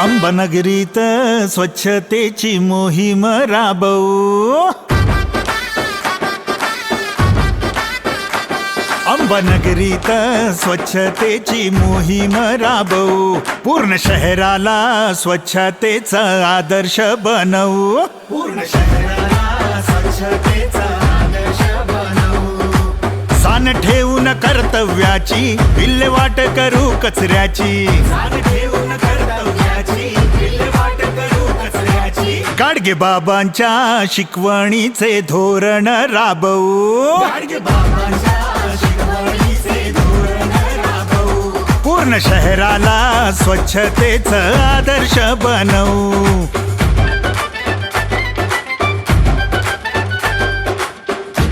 अंबनगरीत स्वच्छतेची मोहीम राबवू. अंबनगरीत स्वच्छतेची मोहीम राबवू. पूर्ण शहराला स्वच्छतेचा आदर्श बनवू. पूर्ण शहराला स्वच्छतेचा आदर्श बनवू. सान ठेवून कर्तव्याची विल्हेवाट करू कचऱ्याची. सान ठेवून कर्तव्याची विल्हेवाट करू कचऱ्याची गाडगे बाबांच्या शिकवणीचे धोरण राबवू. पूर्ण शहराला स्वच्छतेचं आदर्श बनवू.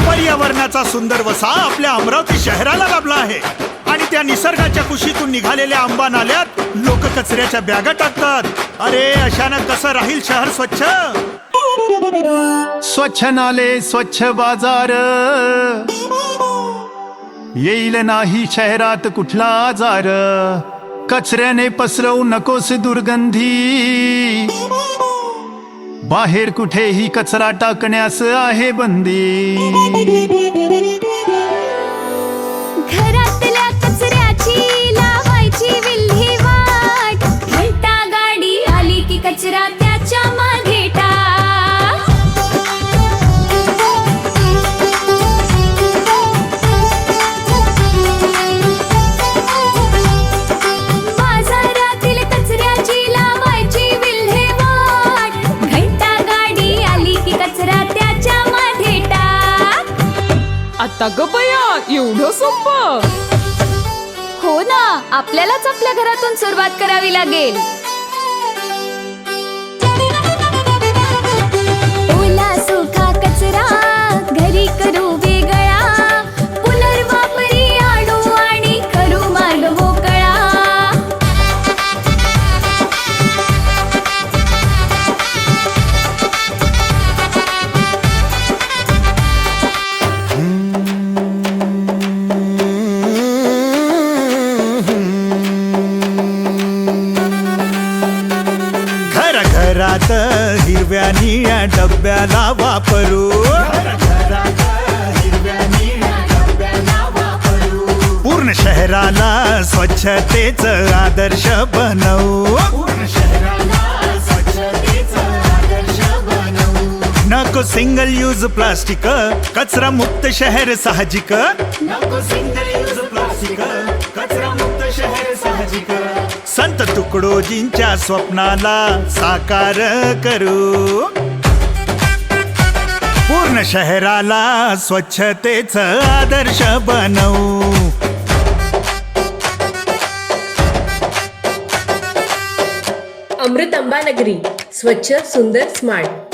पर्यावरणाचा सुंदर वसा आपल्या अमरावती शहराला लाभला आहे. त्या निसर्गाच्या कुशीतून निघालेल्या आंबा नाल्यात लोक कचऱ्याच्या बॅगा टाकतात. अरे अशानं कसं राहील शहर स्वच्छ? स्वच्छ नाले स्वच्छ बाजार. येईल नाही शहरात कुठला आजार. कचऱ्याने पसरवू नकोस दुर्गंधी. बाहेर कुठेही कचरा टाकण्यास आहे बंदी. आता ग बया एवढं सोपं. हो ना आपल्यालाच आपल्या घरातून सुरुवात करावी लागेल. घरात हिरव्या निळ्या डब्याला वापरू. पूर्ण शहराला स्वच्छतेच आदर्श बनवू. पूर्ण स्वच्छतेचं बनवू नको सिंगल यूज प्लास्टिक कचरा मुक्त शहर साहजिक. नको सिंगल यूज प्लास्टिक तुकडोजींच्या स्वप्नाला साकार करू. पूर्ण शहराला स्वच्छतेच आदर्श बनवू. अमृत अंबानगरी स्वच्छ सुंदर स्मार्ट.